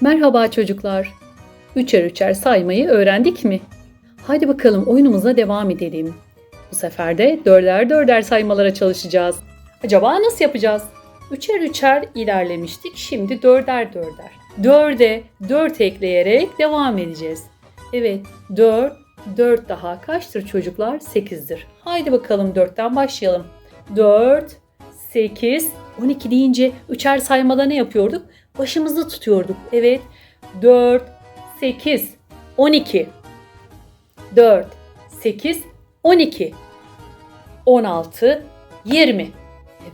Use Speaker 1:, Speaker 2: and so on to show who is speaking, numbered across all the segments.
Speaker 1: Merhaba çocuklar. Üçer üçer saymayı öğrendik mi? Hadi bakalım oyunumuza devam edelim. Bu sefer de dörder dörder saymalara çalışacağız. Acaba nasıl yapacağız? Üçer üçer ilerlemiştik. Şimdi dörder dörder. Dörde dört ekleyerek devam edeceğiz. Evet, dört, dört daha kaçtır çocuklar? Sekizdir. Haydi bakalım dörtten başlayalım. Dört, sekiz, on iki deyince üçer saymada ne yapıyorduk? Başımızda tutuyorduk. Evet, dört, sekiz, on iki. Dört, sekiz, on iki. 16, 20.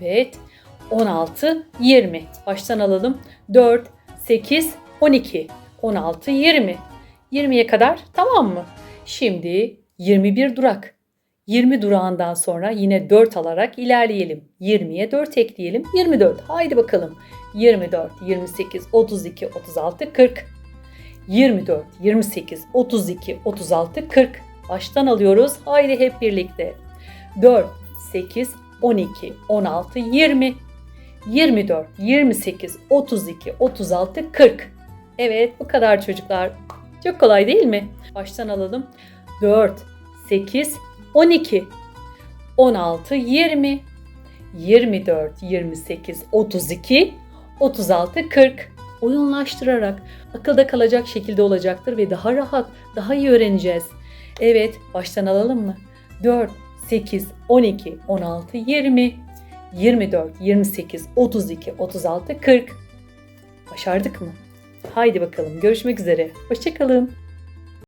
Speaker 1: Evet. 16, 20. Baştan alalım. 4, 8, 12. 16, 20. 20'ye kadar tamam mı? Şimdi 21 durak. 20 durağından sonra yine 4 alarak ilerleyelim. 20'ye 4 ekleyelim. 24. Haydi bakalım. 24, 28, 32, 36, 40. 24, 28, 32, 36, 40. Baştan alıyoruz. Haydi hep birlikte. 4, 8, 12, 16, 20, 24, 28, 32, 36, 40. Evet bu kadar çocuklar. Çok kolay değil mi? Baştan alalım. 4, 8, 12, 16, 20, 24, 28, 32, 36, 40. Oyunlaştırarak akılda kalacak şekilde olacaktır ve daha rahat, daha iyi öğreneceğiz. Evet, baştan alalım mı? 4, 8, 12, 16, 20, 24, 28, 32, 36, 40. Başardık mı? Haydi bakalım görüşmek üzere. Hoşçakalın.